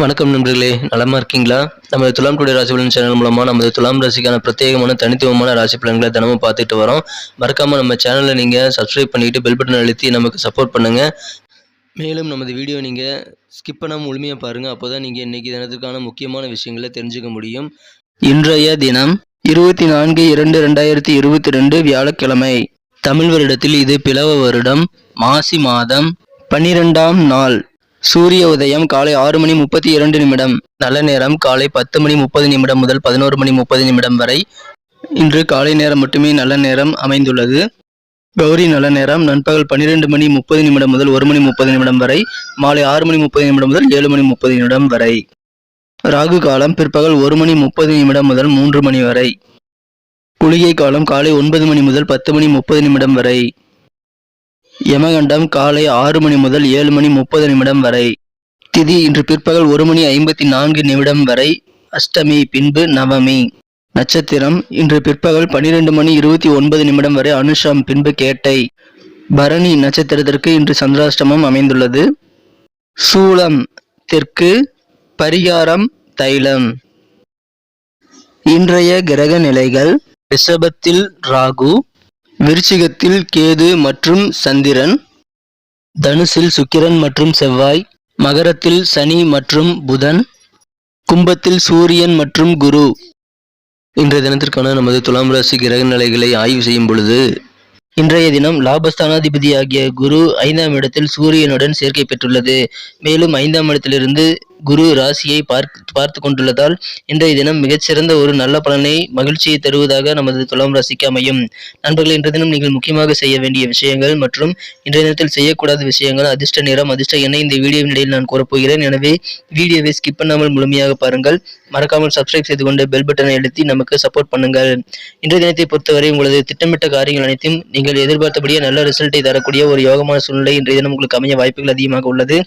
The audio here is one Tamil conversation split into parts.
வணக்கம் நண்பர்களே நலமா இருக்கீங்களா? நம்ம துலாம் டுடே ராசி பலன் சேனல் மூலமா நமது துலாம் ராசிக்கான பிரத்யேகமான தனித்துவமான ராசி பலன்களை தினமும் பார்த்துட்டு வரோம். மறக்காம நம்ம சேனலை நீங்க சப்ஸ்கிரைப் பண்ணிட்டு பெல் பட்டன் அழுத்தி நமக்கு சப்போர்ட் பண்ணுங்க. மேலும் நமது வீடியோ நீங்க ஸ்கிப் பண்ணாமல் முழுமையா பாருங்க. அப்போதான் நீங்க இன்னைக்கு தினத்துக்கான முக்கியமான விஷயங்களை தெரிஞ்சுக்க முடியும். இன்றைய தினம் இருபத்தி நான்கு இரண்டு ரெண்டாயிரத்தி இருபத்தி ரெண்டு வியாழக்கிழமை. தமிழ் வருடத்தில் இது பிளவ வருடம். மாசி மாதம் பன்னிரெண்டாம் நாள். சூரிய உதயம் காலை ஆறு மணி முப்பத்தி இரண்டு நிமிடம் நல்ல நேரம் காலை பத்து மணி முப்பது நிமிடம் முதல் பதினோரு மணி முப்பது நிமிடம் வரை. இன்று காலை நேரம் மட்டுமே நல்ல நேரம் அமைந்துள்ளது. கௌரி நல்ல நேரம். நண்பகல் பன்னிரெண்டு மணி முப்பது நிமிடம் முதல் ஒரு மணி முப்பது நிமிடம் வரை. மாலை ஆறு மணி முப்பது நிமிடம் முதல் ஏழு மணி முப்பது நிமிடம் வரை. ராகு காலம் பிற்பகல் ஒரு மணி முப்பது நிமிடம் முதல் மூன்று மணி வரை. குளிகை காலம் காலை ஒன்பது மணி முதல் பத்து மணி முப்பது நிமிடம் வரை. யமகண்டம் காலை ஆறு மணி முதல் ஏழு மணி முப்பது நிமிடம் வரை. திதி இன்று பிற்பகல் ஒரு மணி ஐம்பத்தி நான்கு நிமிடம் வரை அஷ்டமி பின்பு நவமி. நட்சத்திரம் இன்று பிற்பகல் பன்னிரெண்டு மணி இருபத்தி ஒன்பது நிமிடம் வரை அனுஷம் பின்பு கேட்டை. பரணி நட்சத்திரத்திற்கு இன்று சந்திராஷ்டமம் அமைந்துள்ளது. சூலம் தெற்கு பரிகாரம் தைலம். இன்றைய கிரக நிலைகள் ரிஷபத்தில் ராகு விருச்சிகத்தில் கேது மற்றும் சந்திரன் தனுசில் சுக்கிரன் மற்றும் செவ்வாய் மகரத்தில் சனி மற்றும் புதன் கும்பத்தில் சூரியன் மற்றும் குரு. இன்றைய தினத்திற்கான நமது துலாம் ராசி கிரக நிலைகளை ஆய்வு செய்யும் பொழுது இன்றைய தினம் லாபஸ்தானாதிபதியாகிய குரு ஐந்தாம் இடத்தில் சூரியனுடன் சேர்க்கை பெற்றுள்ளது. மேலும் ஐந்தாம் இடத்திலிருந்து குரு ராசியை பார்த்து பார்த்து கொண்டுள்ளதால் இன்றைய தினம் மிகச்சிறந்த ஒரு நல்ல பலனை மகிழ்ச்சியை தருவதாக நமது துலாம் ராசிக்கு அமையும். நண்பர்கள் இன்றைய தினம் நீங்கள் முக்கியமாக செய்ய வேண்டிய விஷயங்கள் மற்றும் இன்றைய தினத்தில் செய்யக்கூடாத விஷயங்கள் அதிர்ஷ்ட நேரம் அதிர்ஷ்ட எண்ணெய் இந்த வீடியோவின் இடையில் நான் கூறப்போகிறேன். எனவே வீடியோவை ஸ்கிப் பண்ணாமல் முழுமையாக பாருங்கள். மறக்காமல் சப்ஸ்கிரைப் செய்து கொண்டு பெல் பட்டனை அழுத்தி நமக்கு சப்போர்ட் பண்ணுங்கள். இன்றைய தினத்தை பொறுத்தவரை உங்களது திட்டமிட்ட காரியங்கள் அனைத்தும் நீங்கள் எதிர்பார்த்தபடியே நல்ல ரிசல்ட்டை தரக்கூடிய ஒரு யோகமான சூழ்நிலை இன்றைய தினம் உங்களுக்கு அமைய வாய்ப்புகள் அதிகமாக உள்ளது.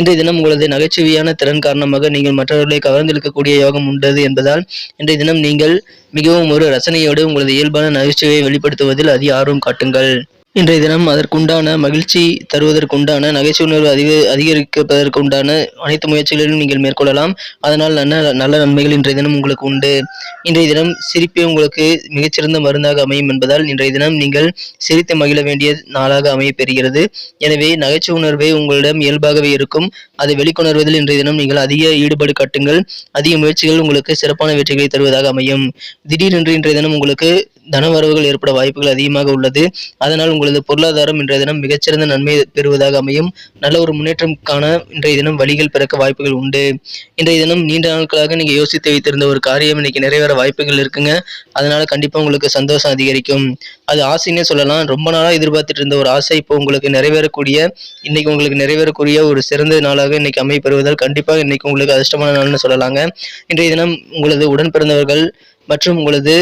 இன்றைய தினம் உங்களது நகைச்சுவையான திறன் காரணமாக நீங்கள் மற்றவர்களை கவர்ந்திழுக்கக்கூடிய யோகம் உண்டது என்பதால் இன்றைய தினம் நீங்கள் மிகவும் ஒரு ரசனையோடு உங்களது இயல்பான நகைச்சுவையை வெளிப்படுத்துவதில் அதிக ஆர்வம் காட்டுங்கள். இன்றைய தினம் அதற்குண்டான மகிழ்ச்சி தருவதற்குண்டான நகைச்சுணர்வு அதிக அதிகரிப்பதற்குண்டான அனைத்து முயற்சிகளிலும் நீங்கள் மேற்கொள்ளலாம். அதனால் நல்ல நல்ல நன்மைகள் இன்றைய தினம் உங்களுக்கு உண்டு. இன்றைய தினம் சிரிப்பே உங்களுக்கு மிகச்சிறந்த மருந்தாக அமையும் என்பதால் இன்றைய தினம் நீங்கள் சிரித்து மகிழ வேண்டிய நாளாக அமைய பெறுகிறது எனவே நகைச்சுவை உணர்வே உங்களிடம் இயல்பாகவே இருக்கும். அதை வெளிக்கொணர்வதில் இன்றைய தினம் நீங்கள் அதிக ஈடுபாடு காட்டுங்கள். அதிக முயற்சிகள் உங்களுக்கு சிறப்பான வெற்றிகளை தருவதாக அமையும். திடீரென்று இன்றைய தினம் உங்களுக்கு தனவரவுகள் ஏற்பட வாய்ப்புகள் அதிகமாக உள்ளது. அதனால் உங்களது பொருளாதாரம் இன்றைய தினம் மிகச்சிறந்த நன்மை பெறுவதாக அமையும். நல்ல ஒரு முன்னேற்றம் காண இன்றைய தினம் வழிகள் பிறக்க வாய்ப்புகள் உண்டு. இன்றைய தினம் நீண்ட நாட்களாக நீங்கள் யோசித்து வைத்திருந்த ஒரு காரியம் இன்னைக்கு நிறைவேற வாய்ப்புகள் இருக்குங்க. அதனால கண்டிப்பாக உங்களுக்கு சந்தோஷம் அதிகரிக்கும். அது ஆசைன்னே சொல்லலாம். ரொம்ப நாளாக எதிர்பார்த்துட்டு இருந்த ஒரு ஆசை இப்போ உங்களுக்கு நிறைவேறக்கூடிய இன்னைக்கு உங்களுக்கு நிறைவேறக்கூடிய ஒரு சிறந்த நாளாக இன்னைக்கு அமைப்பெறுவதால் கண்டிப்பாக இன்னைக்கு உங்களுக்கு அதிர்ஷ்டமான நாள்னு சொல்லலாங்க. இன்றைய தினம் உங்களது உடன் பிறந்தவர்கள் மற்றும் உங்களது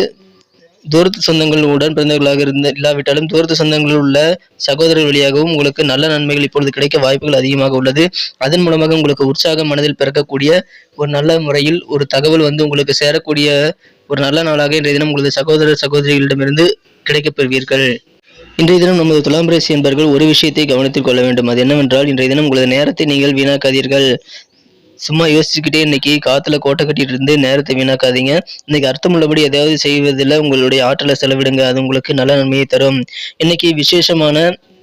தூரத்து சொந்தங்கள் உடன் பிறந்தவர்களாக இருந்த இல்லாவிட்டாலும் தூரத்து சொந்தங்களில் உள்ள சகோதரர் வழியாகவும் உங்களுக்கு நல்ல நன்மைகள் இப்பொழுது கிடைக்க வாய்ப்புகள் அதிகமாக உள்ளது. அதன் மூலமாக உங்களுக்கு உற்சாகம் மனதில் பிறக்கக்கூடிய ஒரு நல்ல முறையில் ஒரு தகவல் வந்து உங்களுக்கு சேரக்கூடிய ஒரு நல்ல நாளாக இன்றைய தினம் உங்களது சகோதரர் சகோதரிகளிடமிருந்து கிடைக்கப் பெறுவீர்கள். இன்றைய தினம் நமது துலாம் ராசி என்பவர்கள் ஒரு விஷயத்தை கவனித்துக் கொள்ள வேண்டும். அது என்னவென்றால் இன்றைய தினம் உங்களது நேரத்தை நீங்கள் வீணாக்காதீர்கள். சும்மா யோசிச்சுக்கிட்டே இன்னைக்கு காத்துல கோட்டை கட்டிட்டு இருந்து நேரத்தை வீணாக்காதீங்க. இன்னைக்கு அர்த்தமுள்ளபடி ஏதாவது செய்வதில் உங்களுடைய ஆற்றலை செலவிடுங்க. அது உங்களுக்கு நல்ல நன்மையை தரும். இன்னைக்கு விசேஷமான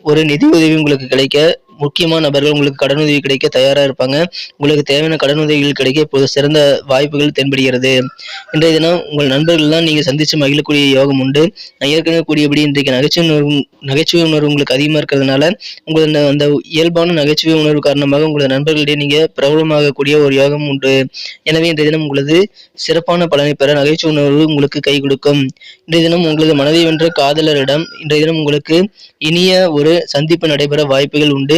ஒரு நிதி உதவி உங்களுக்கு கிடைக்க முக்கியமான நபர்கள் உங்களுக்கு கடனுதவி கிடைக்க தயாராக இருப்பாங்க. உங்களுக்கு தேவையான கடனுதவிகள் கிடைக்க இப்போது சிறந்த வாய்ப்புகள் தென்படுகிறது. இன்றைய தினம் உங்கள் நண்பர்கள்லாம் நீங்கள் சந்தித்து மகிழக்கூடிய யோகம் உண்டு. நான் ஏற்கனவே கூடியபடி இன்றைக்கு நகைச்சுவை உணர்வு நகைச்சுவை உணர்வு உங்களுக்கு அதிகமாக இருக்கிறதுனால உங்களது அந்த இயல்பான நகைச்சுவை உணர்வு காரணமாக உங்களது நண்பர்களிடையே நீங்கள் பிரபலமாகக்கூடிய ஒரு யோகம் உண்டு. எனவே இன்றைய தினம் உங்களது சிறப்பான பலனை பெற நகைச்சுவை உணர்வு உங்களுக்கு கை கொடுக்கும். இன்றைய தினம் உங்களது மனதை வென்ற காதலரிடம் இன்றைய தினம் உங்களுக்கு இனிய ஒரு சந்திப்பு நடைபெற வாய்ப்புகள் உண்டு.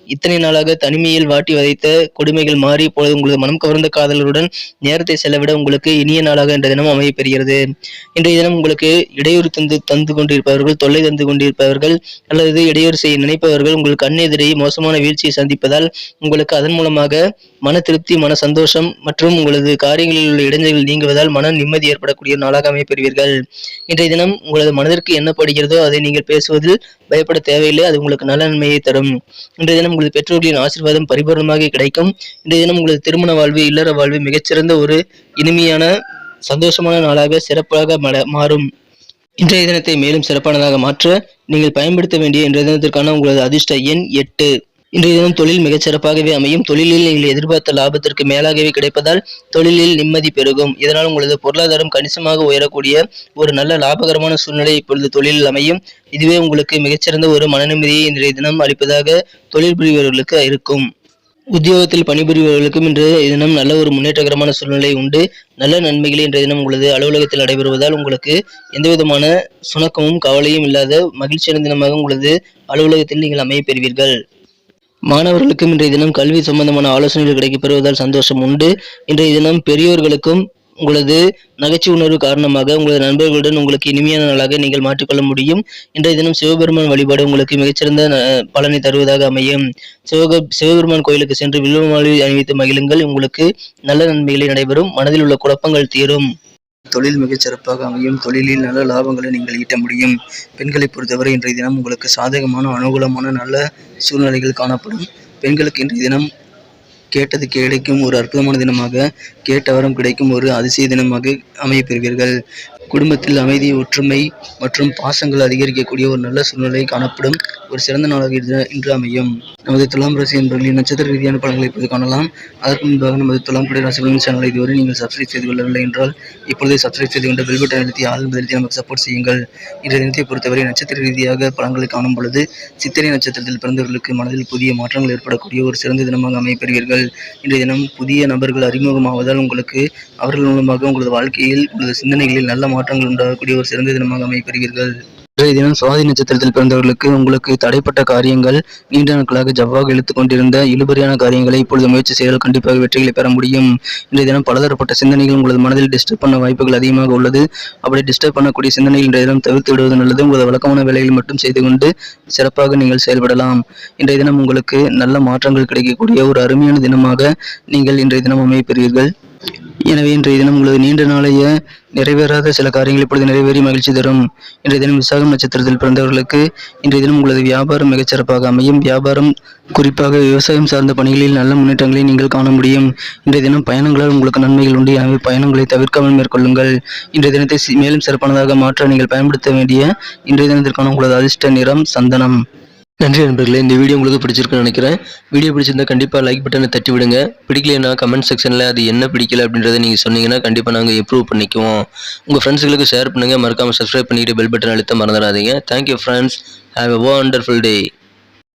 இத்தனை நாளாக தனிமையில் வாட்டி வதைத்த கொடுமைகள் மாறி இப்பொழுது உங்களது மனம் கவர்ந்த காதலருடன் நேரத்தை செலவிட உங்களுக்கு இனிய நாளாக இன்றைய தினம் அமைய பெறுகிறது இன்றைய தினம் உங்களுக்கு இடையூறு தந்து தந்து கொண்டிருப்பவர்கள் தொல்லை தந்து கொண்டிருப்பவர்கள் அல்லது இடையூறு செய்ய நினைப்பவர்கள் உங்கள் கண்ணெதிரே மோசமான வீழ்ச்சியை சந்திப்பதால் உங்களுக்கு அதன் மூலமாக மன திருப்தி மன சந்தோஷம் மற்றும் உங்களது காரியங்களில் உள்ள இடைஞ்சல்கள் நீங்குவதால் மன நிம்மதி ஏற்படக்கூடிய நாளாக அமையப்பெறுவீர்கள். இன்றைய தினம் உங்களது மனதிற்கு என்ன படுகிறதோ அதை நீங்கள் பேசுவதில் பயப்பட தேவையில்லை. அது உங்களுக்கு நல்ல நன்மையை தரும். இன்றைய தினம் தினம் உங்களது பெற்றோர்களின் ஆசீர்வாதம் பரிபூர்ணமாக கிடைக்கும். இன்றைய தினம் உங்களது திருமண வாழ்வு இல்லற வாழ்வு மிகச்சிறந்த ஒரு இனிமையான சந்தோஷமான நாளாக சிறப்பாக மாறும். இன்றைய தினத்தை மேலும் சிறப்பானதாக மாற்ற நீங்கள் பயன்படுத்த வேண்டிய இன்றைய தினத்திற்கான உங்களது அதிர்ஷ்ட எண் எட்டு. இன்றைய தினம் தொழில் மிகச் சிறப்பாகவே அமையும். தொழிலில் நீங்கள் எதிர்பார்த்த லாபத்திற்கு மேலாகவே கிடைப்பதால் தொழிலில் நிம்மதி பெருகும். இதனால் உங்களது பொருளாதாரம் கணிசமாக உயரக்கூடிய ஒரு நல்ல லாபகரமான சூழ்நிலை இப்பொழுது தொழிலில் அமையும். இதுவே உங்களுக்கு மிகச்சிறந்த ஒரு மனநிம்மதியை இன்றைய தினம் அளிப்பதாக தொழில் புரிபவர்களுக்கு இருக்கும். உத்தியோகத்தில் பணிபுரிபவர்களுக்கும் இன்று தினம் நல்ல ஒரு முன்னேற்றகரமான சூழ்நிலை உண்டு. நல்ல நன்மைகளை இன்றைய தினம் உங்களது அலுவலகத்தில் நடைபெறுவதால் உங்களுக்கு எந்தவிதமான சுணக்கமும் கவலையும் இல்லாத மகிழ்ச்சியான தினமாக உங்களது அலுவலகத்தில் நீங்கள் அமைய பெறுவீர்கள். மாணவர்களுக்கும் இன்றைய தினம் கல்வி சம்பந்தமான ஆலோசனைகள் கிடைக்கப் பெறுவதால் சந்தோஷம் உண்டு. இன்றைய தினம் பெரியோர்களுக்கும் உங்களது நகைச்சுவை உணர்வு காரணமாக உங்களது நண்பர்களுடன் உங்களுக்கு இனிமையான நாளாக நீங்கள் மாற்றிக்கொள்ள முடியும். இன்றைய தினம் சிவபெருமான் வழிபாடு உங்களுக்கு மிகச்சிறந்த பலனை தருவதாக அமையும். சிவக சிவபெருமான் கோயிலுக்கு சென்று வில்வ மாலை அணிவித்து மகிழுங்கள். உங்களுக்கு நல்ல நன்மைகளை நடைபெறும். மனதில் உள்ள குழப்பங்கள் தீரும். தொழில் மிகச் சிறப்பாக அமையும். தொழிலில் நல்ல லாபங்களை நீங்கள் ஈட்ட முடியும். பெண்களை பொறுத்தவரை இன்றைய தினம் உங்களுக்கு சாதகமான அனுகூலமான நல்ல சூழ்நிலைகள் காணப்படும். பெண்களுக்கு இன்றைய தினம் கேட்டது கிடைக்கும் ஒரு அற்புதமான தினமாக கேட்ட வரம் கிடைக்கும் ஒரு அதிசய தினமாக அமையப்பெறுவீர்கள் குடும்பத்தில் அமைதி ஒற்றுமை மற்றும் பாசங்கள் அதிகரிக்கக்கூடிய ஒரு நல்ல சூழ்நிலை காணப்படும் ஒரு சிறந்த நாளாக இன்று அமையும். நமது துலாம் ராசி என்பவர்களின் நட்சத்திர ரீதியான பலன்களை இப்போது காணலாம். அதற்கு முன்பாக நமது துலாம் குடி ராசி பலன் சேனலை இதுவரை நீங்கள் சப்ஸ்கிரைப் செய்து கொள்ளவில்லை என்றால் இப்பொழுதே சப்ஸ்கிரைப் செய்து கொண்டு பெல் பட்டன் அழுத்தி ஆள் பதிலத்தை நமக்கு சப்போர்ட் செய்யுங்கள். இன்றைய தினத்தை பொறுத்தவரை நட்சத்திர ரீதியாக பலன்களை காணும் பொழுது சித்திரை நட்சத்திரத்தில் பிறந்தவர்களுக்கு மனதில் புதிய மாற்றங்கள் ஏற்படக்கூடிய ஒரு சிறந்த தினமாக அமையப்பெறுவீர்கள். இன்றைய தினம் புதிய நபர்கள் அறிமுகமாவதால் உங்களுக்கு அவர்கள் மூலமாக உங்களது வாழ்க்கையில் உங்களது சிந்தனைகளில் நல்ல மாற்றங்கள் உண்டாகக்கூடிய ஒரு சிறந்த தினமாக அமைப்பெறுவீர்கள் இன்றைய தினம் சுவாதி நட்சத்திரத்தில் பிறந்தவர்களுக்கு உங்களுக்கு தடைப்பட்ட காரியங்கள் நீண்ட நாட்களாக ஜவ்வாக இழுத்துக் கொண்டிருந்த இழுபறியான காரியங்களை இப்பொழுது முயற்சி செய்தால் கண்டிப்பாக வெற்றிகளை பெற முடியும். இன்றைய தினம் பலதரப்பட்ட சிந்தனைகள் உங்களது மனதில் டிஸ்டர்ப் பண்ண வாய்ப்புகள் அதிகமாக உள்ளது. அப்படி டிஸ்டர்ப் பண்ணக்கூடிய சிந்தனைகள் இன்றைய தினம் தவிர்த்து விடுவது நல்லது. உங்களது வழக்கமான வேலைகளை மட்டும் செய்து கொண்டு சிறப்பாக நீங்கள் செயல்படலாம். இன்றைய தினம் உங்களுக்கு நல்ல மாற்றங்கள் கிடைக்கக்கூடிய ஒரு அருமையான தினமாக நீங்கள் இன்றைய தினம் அமையப்பெறுவீர்கள் எனவே இன்றைய தினம் உங்களது நீண்ட நாளைய நிறைவேறாத சில காரியங்கள் இப்பொழுது நிறைவேறி மகிழ்ச்சி தரும். இன்றைய தினம் விசாகம் நட்சத்திரத்தில் பிறந்தவர்களுக்கு இன்றைய தினம் உங்களது வியாபாரம் மிகச்சிறப்பாக அமையும். வியாபாரம் குறிப்பாக விவசாயம் சார்ந்த பணிகளில் நல்ல முன்னேற்றங்களை நீங்கள் காண முடியும். இன்றைய தினம் பயணங்களால் உங்களுக்கு நன்மைகள் உண்டு. எனவே பயணங்களை தவிர்க்காமல் மேற்கொள்ளுங்கள். இன்றைய தினத்தை மேலும் சிறப்பானதாக மாற்ற நீங்கள் பயன்படுத்த வேண்டிய இன்றைய தினத்திற்கான உங்களது அதிர்ஷ்ட நிறம் சந்தனம். நன்றி நண்பர்களே இந்த வீடியோ உங்களுக்கு பிடிச்சிருக்குன்னு நினைக்கிறேன். வீடியோ பிடிச்சிருந்தா கண்டிப்பாக லைக் பட்டனை தட்டி விடுங்க பிடிக்கலைன்னா கமெண்ட் செக்ஷனில் அது என்ன பிடிக்கல அப்படின்றத நீங்கள் சொன்னீங்கன்னா கண்டிப்பாக நாங்கள் இம்ப்ரூவ் பண்ணிக்குவோம். உங்கள் ஃப்ரெண்ட்ஸுகளுக்கு ஷேர் பண்ணுங்கள் மறக்காமல் சப்ஸ்கிரைப் பண்ணிட்டு பெல் பட்டன் அழுத்த மறந்துடாதீங்க. Thank you friends have a wonderful day